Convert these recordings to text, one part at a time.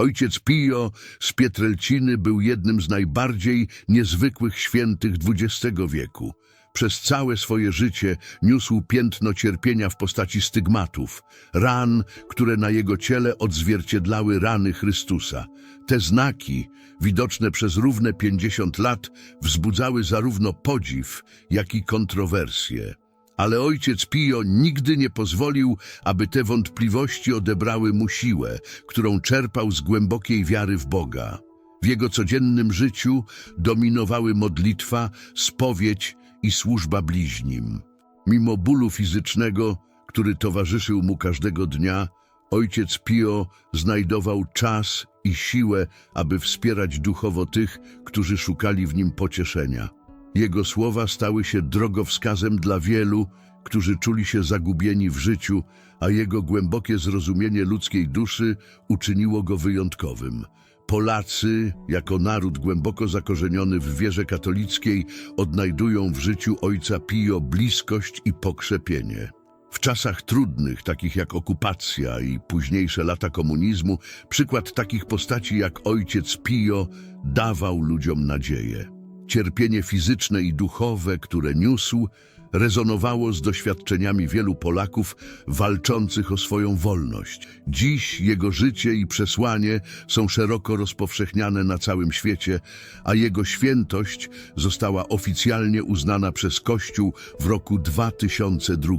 Ojciec Pio z Pietrelciny był jednym z najbardziej niezwykłych świętych XX wieku. Przez całe swoje życie niósł piętno cierpienia w postaci stygmatów, ran, które na jego ciele odzwierciedlały rany Chrystusa. Te znaki, widoczne przez równe 50 lat, wzbudzały zarówno podziw, jak i kontrowersje. Ale ojciec Pio nigdy nie pozwolił, aby te wątpliwości odebrały mu siłę, którą czerpał z głębokiej wiary w Boga. W jego codziennym życiu dominowały modlitwa, spowiedź i służba bliźnim. Mimo bólu fizycznego, który towarzyszył mu każdego dnia, ojciec Pio znajdował czas i siłę, aby wspierać duchowo tych, którzy szukali w nim pocieszenia. Jego słowa stały się drogowskazem dla wielu, którzy czuli się zagubieni w życiu, a jego głębokie zrozumienie ludzkiej duszy uczyniło go wyjątkowym. Polacy, jako naród głęboko zakorzeniony w wierze katolickiej, odnajdują w życiu Ojca Pio bliskość i pokrzepienie. W czasach trudnych, takich jak okupacja i późniejsze lata komunizmu, przykład takich postaci jak Ojciec Pio dawał ludziom nadzieję. Cierpienie fizyczne i duchowe, które niósł, rezonowało z doświadczeniami wielu Polaków walczących o swoją wolność. Dziś jego życie i przesłanie są szeroko rozpowszechniane na całym świecie, a jego świętość została oficjalnie uznana przez Kościół w roku 2002.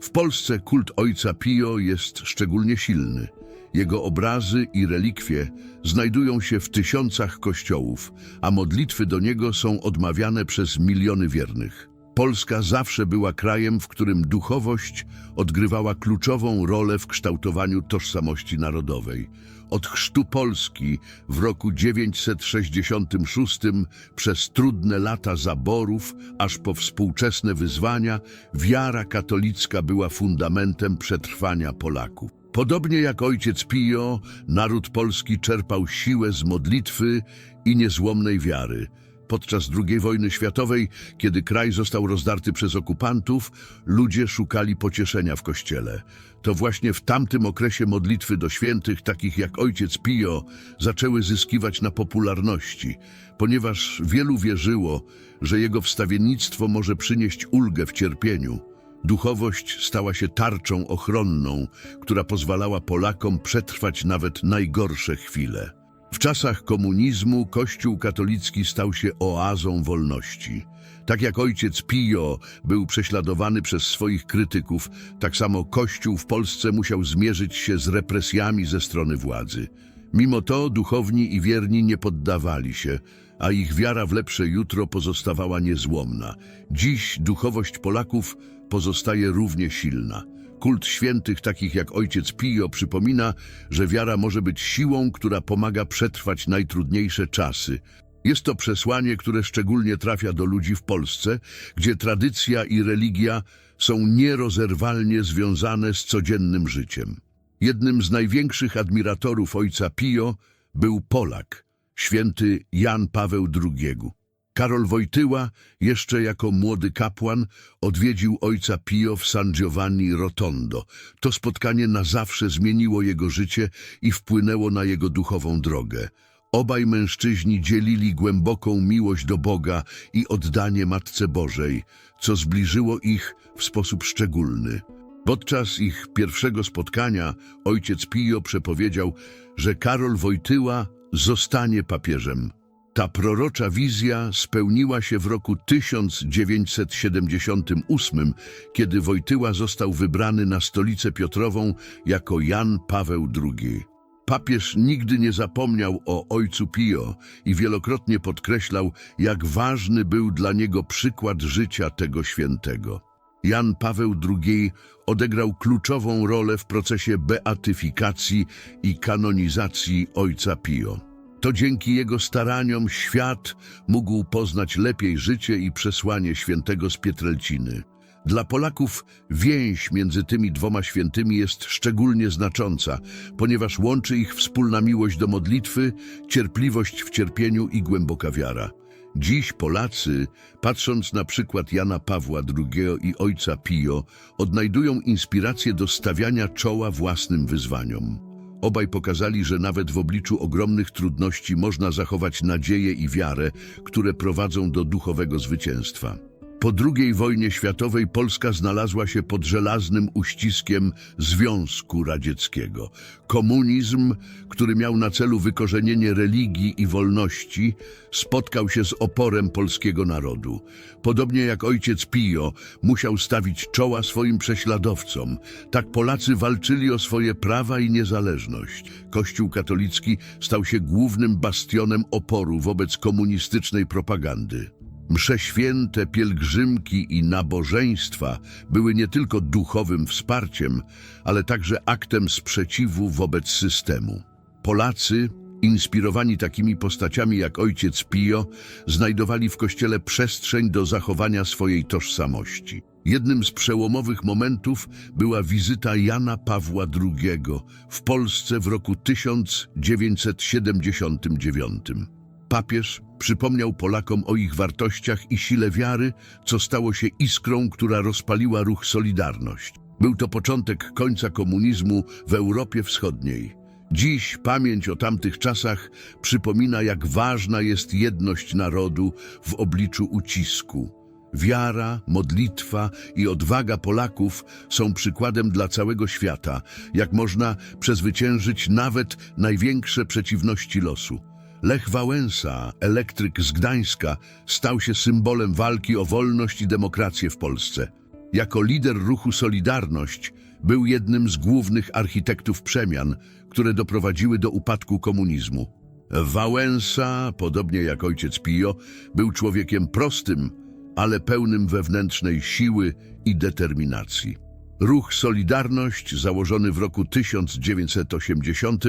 W Polsce kult Ojca Pio jest szczególnie silny. Jego obrazy i relikwie znajdują się w tysiącach kościołów, a modlitwy do niego są odmawiane przez miliony wiernych. Polska zawsze była krajem, w którym duchowość odgrywała kluczową rolę w kształtowaniu tożsamości narodowej. Od chrztu Polski w roku 966 przez trudne lata zaborów, aż po współczesne wyzwania, wiara katolicka była fundamentem przetrwania Polaków. Podobnie jak ojciec Pio, naród polski czerpał siłę z modlitwy i niezłomnej wiary. Podczas II wojny światowej, kiedy kraj został rozdarty przez okupantów, ludzie szukali pocieszenia w kościele. To właśnie w tamtym okresie modlitwy do świętych, takich jak ojciec Pio, zaczęły zyskiwać na popularności, ponieważ wielu wierzyło, że jego wstawiennictwo może przynieść ulgę w cierpieniu. Duchowość stała się tarczą ochronną, która pozwalała Polakom przetrwać nawet najgorsze chwile. W czasach komunizmu Kościół katolicki stał się oazą wolności. Tak jak ojciec Pio był prześladowany przez swoich krytyków, tak samo Kościół w Polsce musiał zmierzyć się z represjami ze strony władzy. Mimo to duchowni i wierni nie poddawali się, a ich wiara w lepsze jutro pozostawała niezłomna. Dziś duchowość Polaków pozostaje równie silna. Kult świętych, takich jak ojciec Pio, przypomina, że wiara może być siłą, która pomaga przetrwać najtrudniejsze czasy. Jest to przesłanie, które szczególnie trafia do ludzi w Polsce, gdzie tradycja i religia są nierozerwalnie związane z codziennym życiem. Jednym z największych admiratorów ojca Pio był Polak, święty Jan Paweł II. Karol Wojtyła, jeszcze jako młody kapłan, odwiedził ojca Pio w San Giovanni Rotondo. To spotkanie na zawsze zmieniło jego życie i wpłynęło na jego duchową drogę. Obaj mężczyźni dzielili głęboką miłość do Boga i oddanie Matce Bożej, co zbliżyło ich w sposób szczególny. Podczas ich pierwszego spotkania ojciec Pio przepowiedział, że Karol Wojtyła zostanie papieżem. Ta prorocza wizja spełniła się w roku 1978, kiedy Wojtyła został wybrany na stolicę Piotrową jako Jan Paweł II. Papież nigdy nie zapomniał o ojcu Pio i wielokrotnie podkreślał, jak ważny był dla niego przykład życia tego świętego. Jan Paweł II odegrał kluczową rolę w procesie beatyfikacji i kanonizacji ojca Pio. To dzięki jego staraniom świat mógł poznać lepiej życie i przesłanie świętego z Pietrelciny. Dla Polaków więź między tymi dwoma świętymi jest szczególnie znacząca, ponieważ łączy ich wspólna miłość do modlitwy, cierpliwość w cierpieniu i głęboka wiara. Dziś Polacy, patrząc na przykład Jana Pawła II i ojca Pio, odnajdują inspirację do stawiania czoła własnym wyzwaniom. Obaj pokazali, że nawet w obliczu ogromnych trudności można zachować nadzieję i wiarę, które prowadzą do duchowego zwycięstwa. Po II wojnie światowej Polska znalazła się pod żelaznym uściskiem Związku Radzieckiego. Komunizm, który miał na celu wykorzenienie religii i wolności, spotkał się z oporem polskiego narodu. Podobnie jak ojciec Pio musiał stawić czoła swoim prześladowcom, tak Polacy walczyli o swoje prawa i niezależność. Kościół katolicki stał się głównym bastionem oporu wobec komunistycznej propagandy. Msze święte, pielgrzymki i nabożeństwa były nie tylko duchowym wsparciem, ale także aktem sprzeciwu wobec systemu. Polacy, inspirowani takimi postaciami jak ojciec Pio, znajdowali w kościele przestrzeń do zachowania swojej tożsamości. Jednym z przełomowych momentów była wizyta Jana Pawła II w Polsce w roku 1979. Papież przypomniał Polakom o ich wartościach i sile wiary, co stało się iskrą, która rozpaliła ruch Solidarność. Był to początek końca komunizmu w Europie Wschodniej. Dziś pamięć o tamtych czasach przypomina, jak ważna jest jedność narodu w obliczu ucisku. Wiara, modlitwa i odwaga Polaków są przykładem dla całego świata, jak można przezwyciężyć nawet największe przeciwności losu. Lech Wałęsa, elektryk z Gdańska, stał się symbolem walki o wolność i demokrację w Polsce. Jako lider ruchu Solidarność był jednym z głównych architektów przemian, które doprowadziły do upadku komunizmu. Wałęsa, podobnie jak ojciec Pio, był człowiekiem prostym, ale pełnym wewnętrznej siły i determinacji. Ruch Solidarność, założony w roku 1980,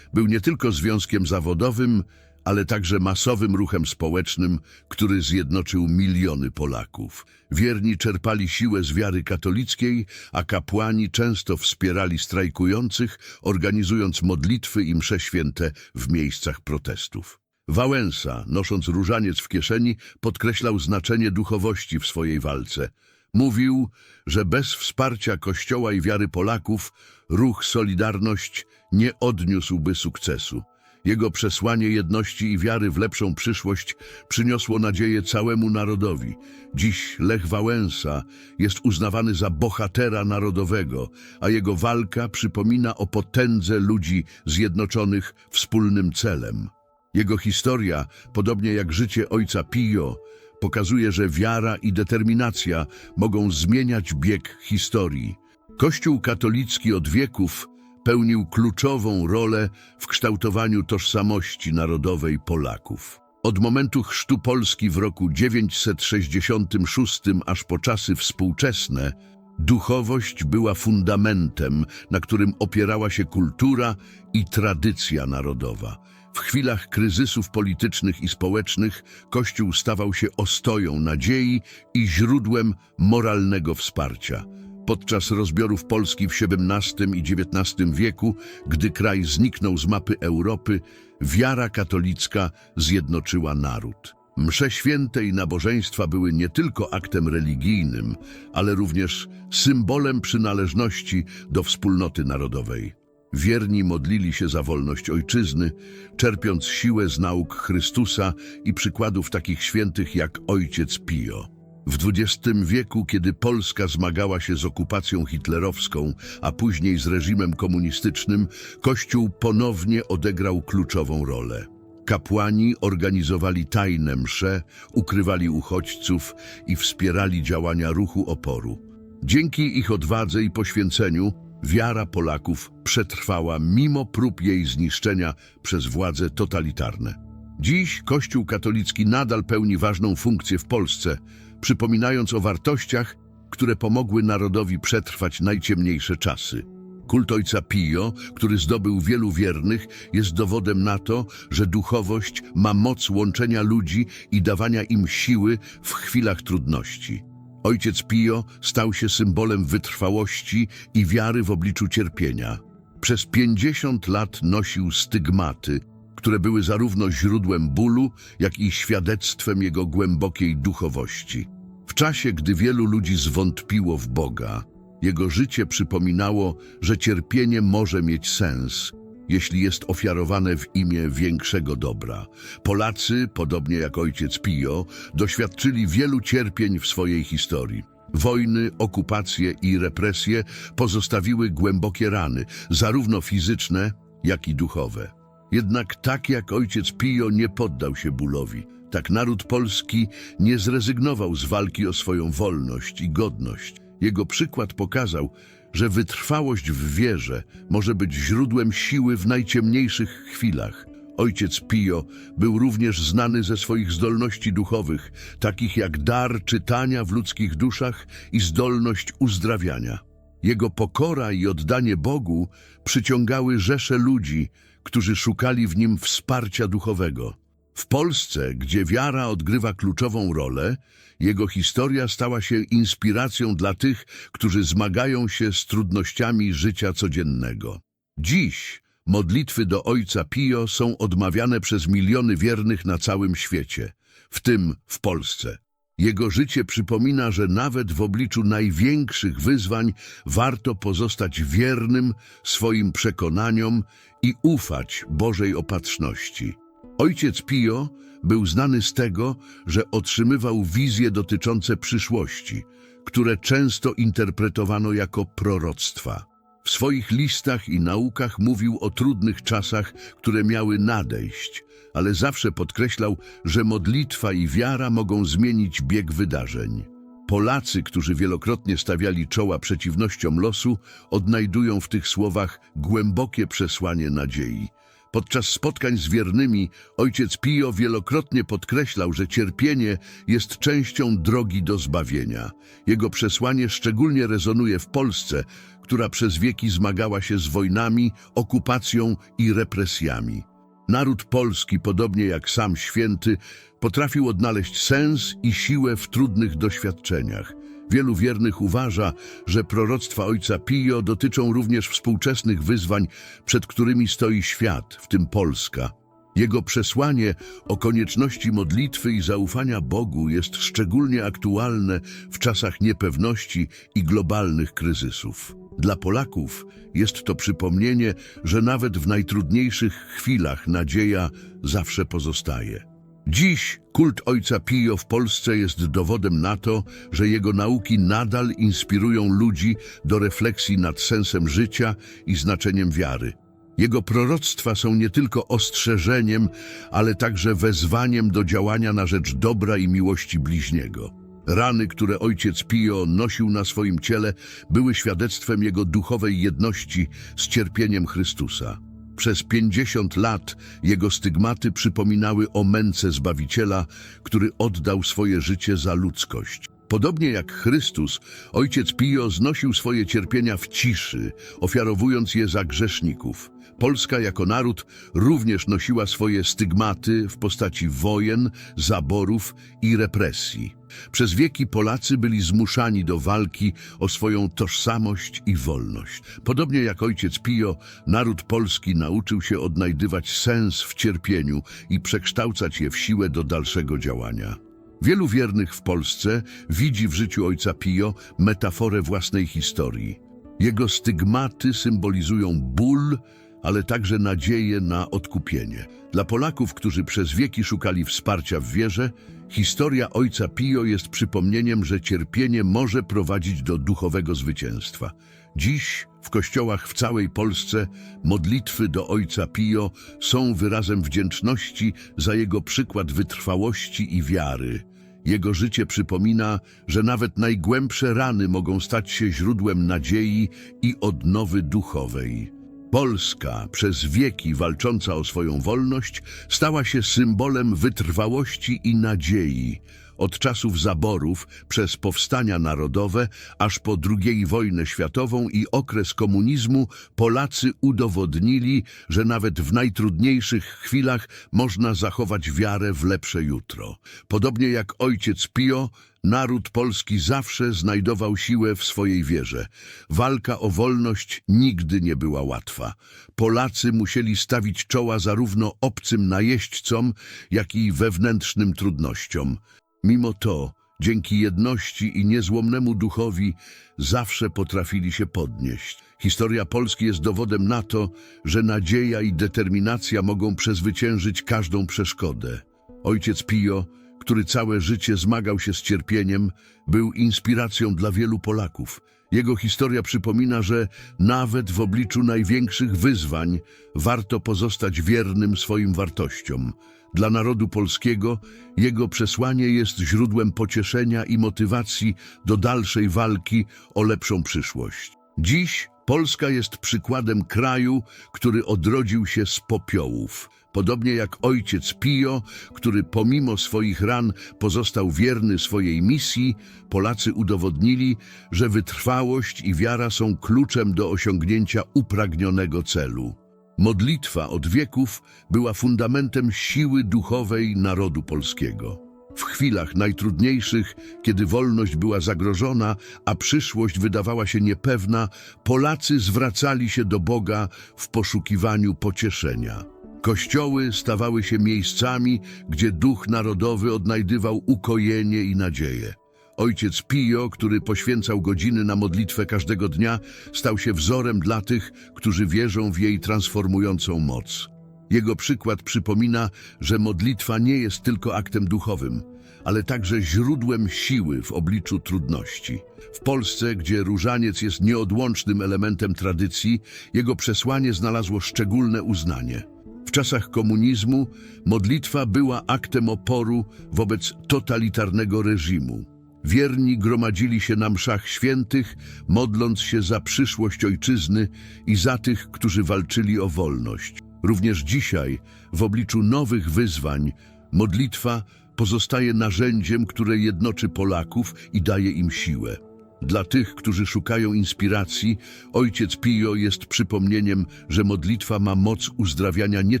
był nie tylko związkiem zawodowym, ale także masowym ruchem społecznym, który zjednoczył miliony Polaków. Wierni czerpali siłę z wiary katolickiej, a kapłani często wspierali strajkujących, organizując modlitwy i msze święte w miejscach protestów. Wałęsa, nosząc różaniec w kieszeni, podkreślał znaczenie duchowości w swojej walce. Mówił, że bez wsparcia Kościoła i wiary Polaków ruch Solidarność nie odniósłby sukcesu. Jego przesłanie jedności i wiary w lepszą przyszłość przyniosło nadzieję całemu narodowi. Dziś Lech Wałęsa jest uznawany za bohatera narodowego, a jego walka przypomina o potędze ludzi zjednoczonych wspólnym celem. Jego historia, podobnie jak życie ojca Pio, pokazuje, że wiara i determinacja mogą zmieniać bieg historii. Kościół katolicki od wieków pełnił kluczową rolę w kształtowaniu tożsamości narodowej Polaków. Od momentu chrztu Polski w roku 966 aż po czasy współczesne, duchowość była fundamentem, na którym opierała się kultura i tradycja narodowa. W chwilach kryzysów politycznych i społecznych Kościół stawał się ostoją nadziei i źródłem moralnego wsparcia. Podczas rozbiorów Polski w XVII i XIX wieku, gdy kraj zniknął z mapy Europy, wiara katolicka zjednoczyła naród. Msze święte i nabożeństwa były nie tylko aktem religijnym, ale również symbolem przynależności do wspólnoty narodowej. Wierni modlili się za wolność ojczyzny, czerpiąc siłę z nauk Chrystusa i przykładów takich świętych jak ojciec Pio. W XX wieku, kiedy Polska zmagała się z okupacją hitlerowską, a później z reżimem komunistycznym, Kościół ponownie odegrał kluczową rolę. Kapłani organizowali tajne msze, ukrywali uchodźców i wspierali działania ruchu oporu. Dzięki ich odwadze i poświęceniu wiara Polaków przetrwała mimo prób jej zniszczenia przez władze totalitarne. Dziś Kościół katolicki nadal pełni ważną funkcję w Polsce, przypominając o wartościach, które pomogły narodowi przetrwać najciemniejsze czasy. Kult ojca Pio, który zdobył wielu wiernych, jest dowodem na to, że duchowość ma moc łączenia ludzi i dawania im siły w chwilach trudności. Ojciec Pio stał się symbolem wytrwałości i wiary w obliczu cierpienia. Przez pięćdziesiąt lat nosił stygmaty, które były zarówno źródłem bólu, jak i świadectwem jego głębokiej duchowości. W czasie, gdy wielu ludzi zwątpiło w Boga, jego życie przypominało, że cierpienie może mieć sens, jeśli jest ofiarowane w imię większego dobra. Polacy, podobnie jak ojciec Pio, doświadczyli wielu cierpień w swojej historii. Wojny, okupacje i represje pozostawiły głębokie rany, zarówno fizyczne, jak i duchowe. Jednak tak jak ojciec Pio nie poddał się bólowi, tak naród polski nie zrezygnował z walki o swoją wolność i godność. Jego przykład pokazał, że wytrwałość w wierze może być źródłem siły w najciemniejszych chwilach. Ojciec Pio był również znany ze swoich zdolności duchowych, takich jak dar czytania w ludzkich duszach i zdolność uzdrawiania. Jego pokora i oddanie Bogu przyciągały rzesze ludzi, którzy szukali w nim wsparcia duchowego. W Polsce, gdzie wiara odgrywa kluczową rolę, jego historia stała się inspiracją dla tych, którzy zmagają się z trudnościami życia codziennego. Dziś modlitwy do Ojca Pio są odmawiane przez miliony wiernych na całym świecie, w tym w Polsce. Jego życie przypomina, że nawet w obliczu największych wyzwań warto pozostać wiernym swoim przekonaniom i ufać Bożej opatrzności. Ojciec Pio był znany z tego, że otrzymywał wizje dotyczące przyszłości, które często interpretowano jako proroctwa. W swoich listach i naukach mówił o trudnych czasach, które miały nadejść, ale zawsze podkreślał, że modlitwa i wiara mogą zmienić bieg wydarzeń. Polacy, którzy wielokrotnie stawiali czoła przeciwnościom losu, odnajdują w tych słowach głębokie przesłanie nadziei. Podczas spotkań z wiernymi ojciec Pio wielokrotnie podkreślał, że cierpienie jest częścią drogi do zbawienia. Jego przesłanie szczególnie rezonuje w Polsce, która przez wieki zmagała się z wojnami, okupacją i represjami. Naród polski, podobnie jak sam święty, potrafił odnaleźć sens i siłę w trudnych doświadczeniach. Wielu wiernych uważa, że proroctwa ojca Pio dotyczą również współczesnych wyzwań, przed którymi stoi świat, w tym Polska. Jego przesłanie o konieczności modlitwy i zaufania Bogu jest szczególnie aktualne w czasach niepewności i globalnych kryzysów. Dla Polaków jest to przypomnienie, że nawet w najtrudniejszych chwilach nadzieja zawsze pozostaje. Dziś kult Ojca Pio w Polsce jest dowodem na to, że jego nauki nadal inspirują ludzi do refleksji nad sensem życia i znaczeniem wiary. Jego proroctwa są nie tylko ostrzeżeniem, ale także wezwaniem do działania na rzecz dobra i miłości bliźniego. Rany, które ojciec Pio nosił na swoim ciele, były świadectwem jego duchowej jedności z cierpieniem Chrystusa. Przez pięćdziesiąt lat jego stygmaty przypominały o męce Zbawiciela, który oddał swoje życie za ludzkość. Podobnie jak Chrystus, ojciec Pio znosił swoje cierpienia w ciszy, ofiarowując je za grzeszników. Polska jako naród również nosiła swoje stygmaty w postaci wojen, zaborów i represji. Przez wieki Polacy byli zmuszani do walki o swoją tożsamość i wolność. Podobnie jak ojciec Pio, naród polski nauczył się odnajdywać sens w cierpieniu i przekształcać je w siłę do dalszego działania. Wielu wiernych w Polsce widzi w życiu ojca Pio metaforę własnej historii. Jego stygmaty symbolizują ból, ale także nadzieję na odkupienie. Dla Polaków, którzy przez wieki szukali wsparcia w wierze, historia ojca Pio jest przypomnieniem, że cierpienie może prowadzić do duchowego zwycięstwa. Dziś w kościołach w całej Polsce modlitwy do ojca Pio są wyrazem wdzięczności za jego przykład wytrwałości i wiary. Jego życie przypomina, że nawet najgłębsze rany mogą stać się źródłem nadziei i odnowy duchowej. Polska, przez wieki walcząca o swoją wolność, stała się symbolem wytrwałości i nadziei. Od czasów zaborów, przez powstania narodowe, aż po II wojnę światową i okres komunizmu, Polacy udowodnili, że nawet w najtrudniejszych chwilach można zachować wiarę w lepsze jutro. Podobnie jak ojciec Pio, Naród polski zawsze znajdował siłę w swojej wierze. Walka o wolność nigdy nie była łatwa. Polacy musieli stawić czoła zarówno obcym najeźdźcom, jak i wewnętrznym trudnościom. Mimo to Dzięki jedności i niezłomnemu duchowi zawsze potrafili się podnieść. Historia Polski jest dowodem na to, że nadzieja i determinacja mogą przezwyciężyć każdą przeszkodę. Ojciec Pio, który całe życie zmagał się z cierpieniem, był inspiracją dla wielu Polaków. Jego historia przypomina, że nawet w obliczu największych wyzwań warto pozostać wiernym swoim wartościom. Dla narodu polskiego jego przesłanie jest źródłem pocieszenia i motywacji do dalszej walki o lepszą przyszłość. Dziś Polska jest przykładem kraju, który odrodził się z popiołów. Podobnie jak ojciec Pio, który pomimo swoich ran pozostał wierny swojej misji, Polacy udowodnili, że wytrwałość i wiara są kluczem do osiągnięcia upragnionego celu. Modlitwa od wieków była fundamentem siły duchowej narodu polskiego. W chwilach najtrudniejszych, kiedy wolność była zagrożona, a przyszłość wydawała się niepewna, Polacy zwracali się do Boga w poszukiwaniu pocieszenia. Kościoły stawały się miejscami, gdzie duch narodowy odnajdywał ukojenie i nadzieję. Ojciec Pio, który poświęcał godziny na modlitwę każdego dnia, stał się wzorem dla tych, którzy wierzą w jej transformującą moc. Jego przykład przypomina, że modlitwa nie jest tylko aktem duchowym, ale także źródłem siły w obliczu trudności. W Polsce, gdzie różaniec jest nieodłącznym elementem tradycji, jego przesłanie znalazło szczególne uznanie. W czasach komunizmu modlitwa była aktem oporu wobec totalitarnego reżimu. Wierni gromadzili się na mszach świętych, modląc się za przyszłość ojczyzny i za tych, którzy walczyli o wolność. Również dzisiaj, w obliczu nowych wyzwań, modlitwa pozostaje narzędziem, które jednoczy Polaków i daje im siłę. Dla tych, którzy szukają inspiracji, Ojciec Pio jest przypomnieniem, że modlitwa ma moc uzdrawiania nie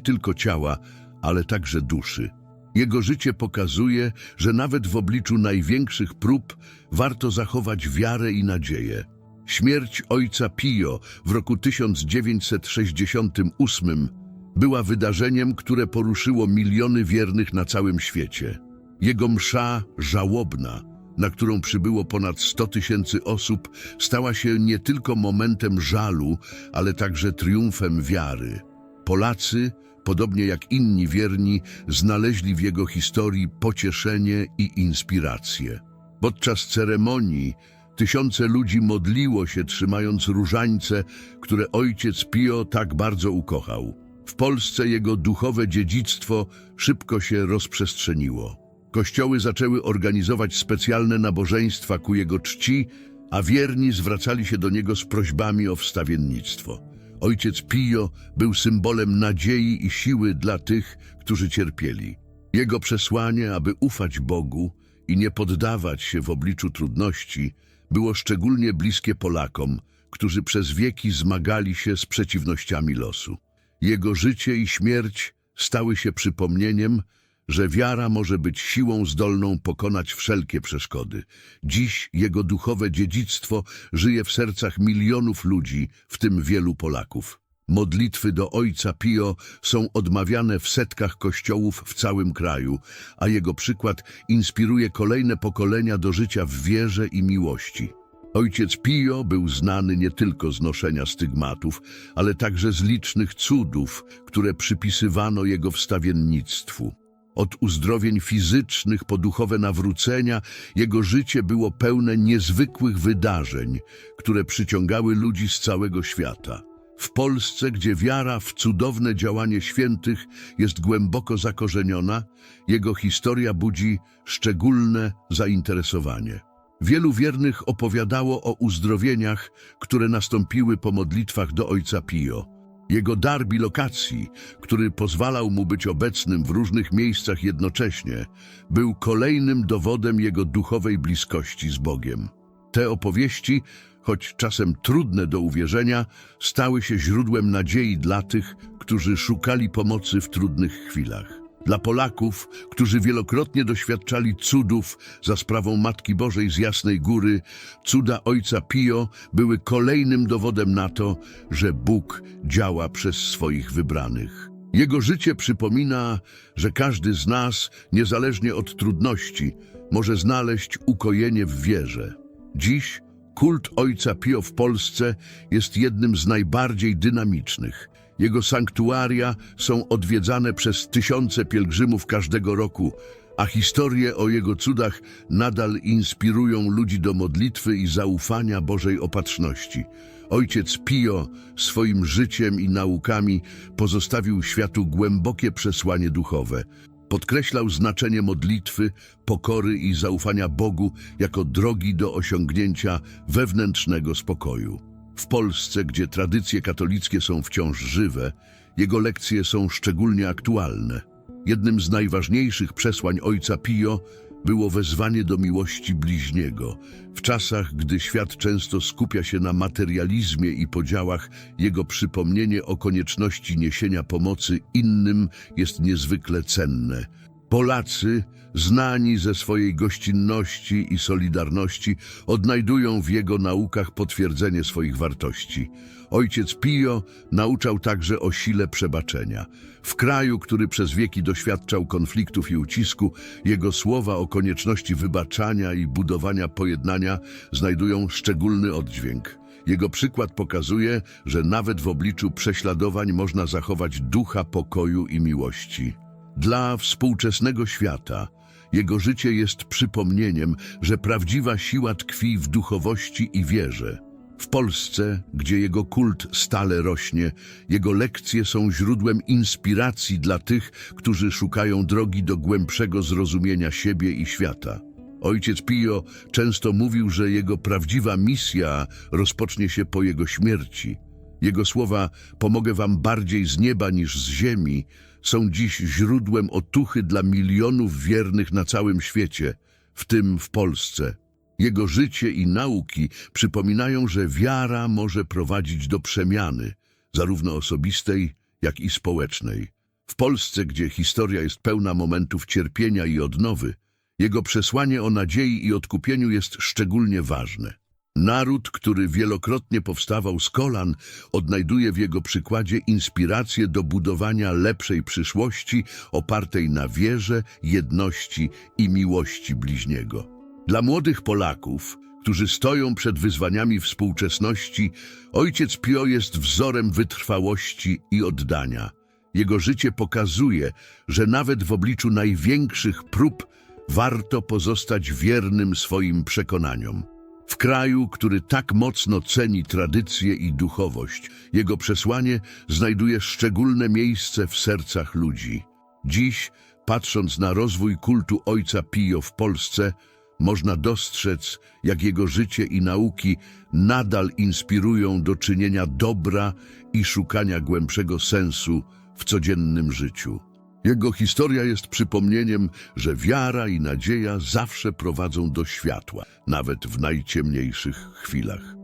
tylko ciała, ale także duszy. Jego życie pokazuje, że nawet w obliczu największych prób warto zachować wiarę i nadzieję. Śmierć ojca Pio w roku 1968 była wydarzeniem, które poruszyło miliony wiernych na całym świecie. Jego msza żałobna, na którą przybyło ponad 100 tysięcy osób, stała się nie tylko momentem żalu, ale także triumfem wiary. Polacy, podobnie jak inni wierni, znaleźli w jego historii pocieszenie i inspirację. Podczas ceremonii tysiące ludzi modliło się, trzymając różańce, które ojciec Pio tak bardzo ukochał. W Polsce jego duchowe dziedzictwo szybko się rozprzestrzeniło. Kościoły zaczęły organizować specjalne nabożeństwa ku jego czci, a wierni zwracali się do niego z prośbami o wstawiennictwo. Ojciec Pio był symbolem nadziei i siły dla tych, którzy cierpieli. Jego przesłanie, aby ufać Bogu i nie poddawać się w obliczu trudności, było szczególnie bliskie Polakom, którzy przez wieki zmagali się z przeciwnościami losu. Jego życie i śmierć stały się przypomnieniem, że wiara może być siłą zdolną pokonać wszelkie przeszkody. Dziś jego duchowe dziedzictwo żyje w sercach milionów ludzi, w tym wielu Polaków. Modlitwy do Ojca Pio są odmawiane w setkach kościołów w całym kraju, a jego przykład inspiruje kolejne pokolenia do życia w wierze i miłości. Ojciec Pio był znany nie tylko z noszenia stygmatów, ale także z licznych cudów, które przypisywano jego wstawiennictwu. Od uzdrowień fizycznych po duchowe nawrócenia, jego życie było pełne niezwykłych wydarzeń, które przyciągały ludzi z całego świata. W Polsce, gdzie wiara w cudowne działanie świętych jest głęboko zakorzeniona, jego historia budzi szczególne zainteresowanie. Wielu wiernych opowiadało o uzdrowieniach, które nastąpiły po modlitwach do Ojca Pio. Jego dar bilokacji, który pozwalał mu być obecnym w różnych miejscach jednocześnie, był kolejnym dowodem jego duchowej bliskości z Bogiem. Te opowieści, choć czasem trudne do uwierzenia, stały się źródłem nadziei dla tych, którzy szukali pomocy w trudnych chwilach. Dla Polaków, którzy wielokrotnie doświadczali cudów za sprawą Matki Bożej z Jasnej Góry, cuda Ojca Pio były kolejnym dowodem na to, że Bóg działa przez swoich wybranych. Jego życie przypomina, że każdy z nas, niezależnie od trudności, może znaleźć ukojenie w wierze. Dziś kult Ojca Pio w Polsce jest jednym z najbardziej dynamicznych. Jego sanktuaria są odwiedzane przez tysiące pielgrzymów każdego roku, a historie o jego cudach nadal inspirują ludzi do modlitwy i zaufania Bożej opatrzności. Ojciec Pio swoim życiem i naukami pozostawił światu głębokie przesłanie duchowe. Podkreślał znaczenie modlitwy, pokory i zaufania Bogu jako drogi do osiągnięcia wewnętrznego spokoju. W Polsce, gdzie tradycje katolickie są wciąż żywe, jego lekcje są szczególnie aktualne. Jednym z najważniejszych przesłań ojca Pio było wezwanie do miłości bliźniego. W czasach, gdy świat często skupia się na materializmie i podziałach, jego przypomnienie o konieczności niesienia pomocy innym jest niezwykle cenne. Polacy, znani ze swojej gościnności i solidarności, odnajdują w jego naukach potwierdzenie swoich wartości. Ojciec Pio nauczał także o sile przebaczenia. W kraju, który przez wieki doświadczał konfliktów i ucisku, jego słowa o konieczności wybaczania i budowania pojednania znajdują szczególny oddźwięk. Jego przykład pokazuje, że nawet w obliczu prześladowań można zachować ducha pokoju i miłości. Dla współczesnego świata jego życie jest przypomnieniem, że prawdziwa siła tkwi w duchowości i wierze. W Polsce, gdzie jego kult stale rośnie, jego lekcje są źródłem inspiracji dla tych, którzy szukają drogi do głębszego zrozumienia siebie i świata. Ojciec Pio często mówił, że jego prawdziwa misja rozpocznie się po jego śmierci. Jego słowa pomogę wam bardziej z nieba niż z ziemi są dziś źródłem otuchy dla milionów wiernych na całym świecie, w tym w Polsce. Jego życie i nauki przypominają, że wiara może prowadzić do przemiany, zarówno osobistej, jak i społecznej. W Polsce, gdzie historia jest pełna momentów cierpienia i odnowy, jego przesłanie o nadziei i odkupieniu jest szczególnie ważne. Naród, który wielokrotnie powstawał z kolan, odnajduje w jego przykładzie inspirację do budowania lepszej przyszłości opartej na wierze, jedności i miłości bliźniego. Dla młodych Polaków, którzy stoją przed wyzwaniami współczesności, ojciec Pio jest wzorem wytrwałości i oddania. Jego życie pokazuje, że nawet w obliczu największych prób warto pozostać wiernym swoim przekonaniom. W kraju, który tak mocno ceni tradycję i duchowość, jego przesłanie znajduje szczególne miejsce w sercach ludzi. Dziś, patrząc na rozwój kultu Ojca Pio w Polsce, można dostrzec, jak jego życie i nauki nadal inspirują do czynienia dobra i szukania głębszego sensu w codziennym życiu. Jego historia jest przypomnieniem, że wiara i nadzieja zawsze prowadzą do światła, nawet w najciemniejszych chwilach.